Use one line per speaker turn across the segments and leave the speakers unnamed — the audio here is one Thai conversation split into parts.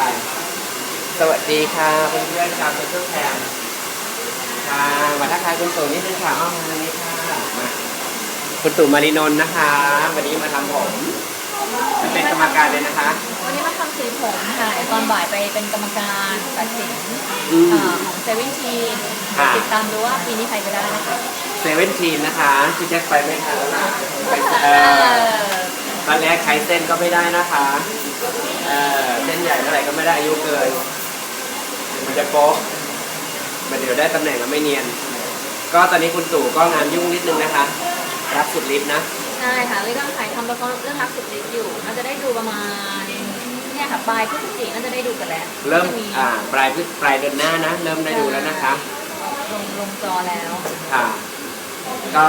ไป สวัสดีค่ะเพื่อนๆชาวโซเชียลแคมค่ะมาทักทายคุณตู่นิดนึงค่ะอ้อมมาทางนี้ค่ะมาคุณตู่มารินนท์นะคะ วันนี้มาทำผมเป็นกรรมการเลยนะคะ
วันนี้มาทำสีผมค่ะตอนบ่ายไปเป็นกรรมการตัดสิน
อืม
เอ่อของเซเว่นที
ค่ะ
ติดตามดูว่าปีนี้ใครจะได้นะคะ
เซเว่นทีนนะคะพี่แจ็คไปไม่ทันแล้วนะไปเออตอนแรกใช้เส้นก็ไม่ได้นะคะ เออเส้นใหญ่เท่าไหร่ก็ไม่ได้อายุเกิน มันจะโป๊ะมันเดี๋ยวได้ตำแหน่งแล้วไม่เนียน ก็ตอนนี้คุณตู่ก็งานยุ่งนิดนึงนะคะ รับสุดฤทธิ์นะ
ใช่ค่ะเรื่องถ่ายทำละครเรื่องรักสุดฤทธิ์อยู่น่าจะได้ดูประมาณเนี่ยค่ะปลายพฤศจิกายนน่าจะได้ดูกันแล้ว
เริ่ม
จะมี
อ่าปลายพฤษปลายเดือนหน้านะ เริ่มได้ดูแล้วนะคะ
ลงลงจอแล้ว
ค่ะ ก็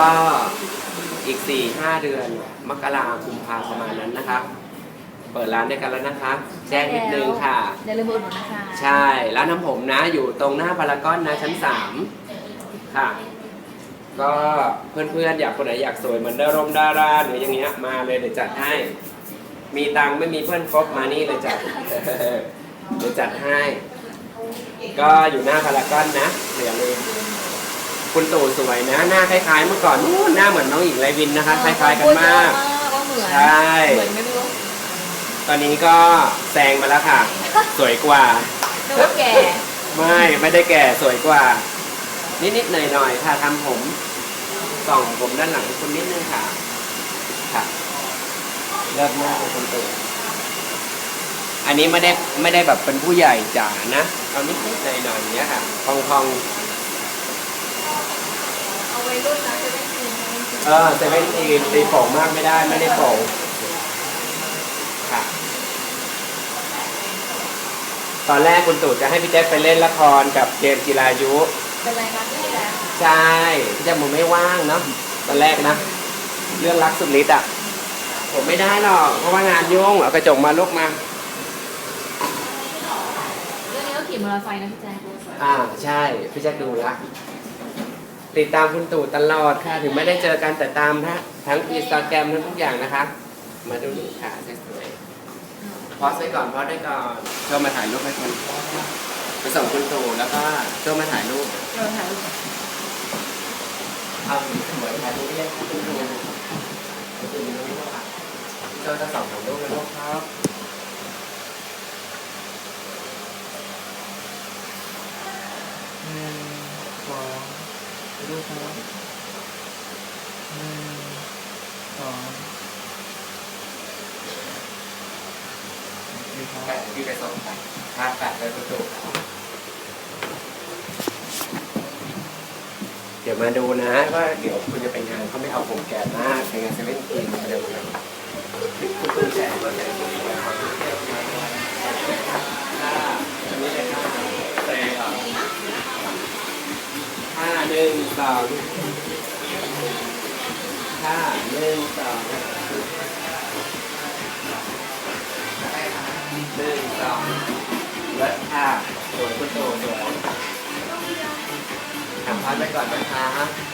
อีกสี่ห้าเดือนมกราคุมภาประมาณนั้นนะคะ เปิดร้านด้วยกันแล้วนะคะ แจ้งนิดนึงค่ะ
อย่าลืมอุดหนุนนะคะ
ใช่ ร้านน้ำผมนะ อยู่ตรงหน้าพารากอนนะชั้นสามค่ะ ก็เพื่อนๆ อยากคนไหนอยากสวยเหมือนดารมดาราหรืออย่างเงี้ยมาเลยเดี๋ยวจัดให้ มีตังค์ไม่มีเพื่อนครบมานี่เลยจัดเดี๋ยวจัดให้ ก็อยู่หน้าพารากอนนะอย่าลืมคุณตู่สวยนะ หน้าคล้ายๆเมื่อก่อนนู้นหน้าเหมือนน้องหญิงไรวินนะคะ คล้ายๆกันมาก
พูดเยอะมากว่าเหมือน
ใช่
เหมือนไม่รู้
ตอนนี้ก็แซงมาแล้วค่ะ สวยกว่า
ดูว่าแก่
ไม่ไม่ได้แก่สวยกว่า นิดๆหน่อยๆค่ะทำผมส่องผมด้านหลังคุณนิดนึงค่ะค่ะเลิศมากเป็นคนตื่นอันนี้ไม่ได้ไม่ได้แบบเป็นผู้ใหญ่จ๋านะเอานิดๆหน่อยๆอย่างเงี้ยค่ะพอง
เอาไว้รุ่นนะจะได้กิน
ๆเออแต่ไม่ตีตีโป่งมากไม่ได้ไม่ได้โป่งค่ะ ตอนแรกคุณตู่จะให้พี่แจ๊คไปเล่นละครกับเจมส์จิรายุ
เป็นไรคะที่แล้ว
ใช่พี่แจ๊คมึงไม่ว่างเนาะตอนแรกนะ เรื่องรักสุดฤทธิ์อะ ผมไม่ได้หรอกเพราะว่างานยุ่งเอากระจกมาลุกมา
เรื่องนี้ก็ขี่มอเตอร์ไซค์นะพี่แจ๊ค
อ่าใช่พี่แจ๊คดูละติดตามคุณตู่ตลอดค่ะ ถึงไม่ได้เจอกันแต่ตามทั้งทั้งอินสตาแกรมทั้งทุกอย่างนะคะ มาดูนี่ค่ะสวยๆ พอสไว้ก่อนพอสได้ก่อนโชว์มาถ่ายรูปให้คนไปส่งคุณตู่แล้วก็โชว์มาถ่ายรูป
เราถ่ายรูป
เอาสีสวยถ่ายรูปให้คุณตู่คุณตู่มีรูปอะโชว์จะสองสามรูปเลยลูกครับ
หนึ่งสองดูครับหนึ่งสองโอเคครับ
แปะที่ไปส่งไปภาแปะเลยคุณตู่เดี๋ยวมาดูนะ ว่าเดี๋ยวคุณจะไปงานเขาไม่เอาผมแก่มากไปงานเซเว่นทีนมาเดี๋ยวมาคุณแกมาแจกคุณตู่มาขอเที่ยวมาด้วยค่ะอันนี้เลยค่ะเตะอะห้าหนึ่งสองห้าหนึ่งสอง ไปก่อนนะคะ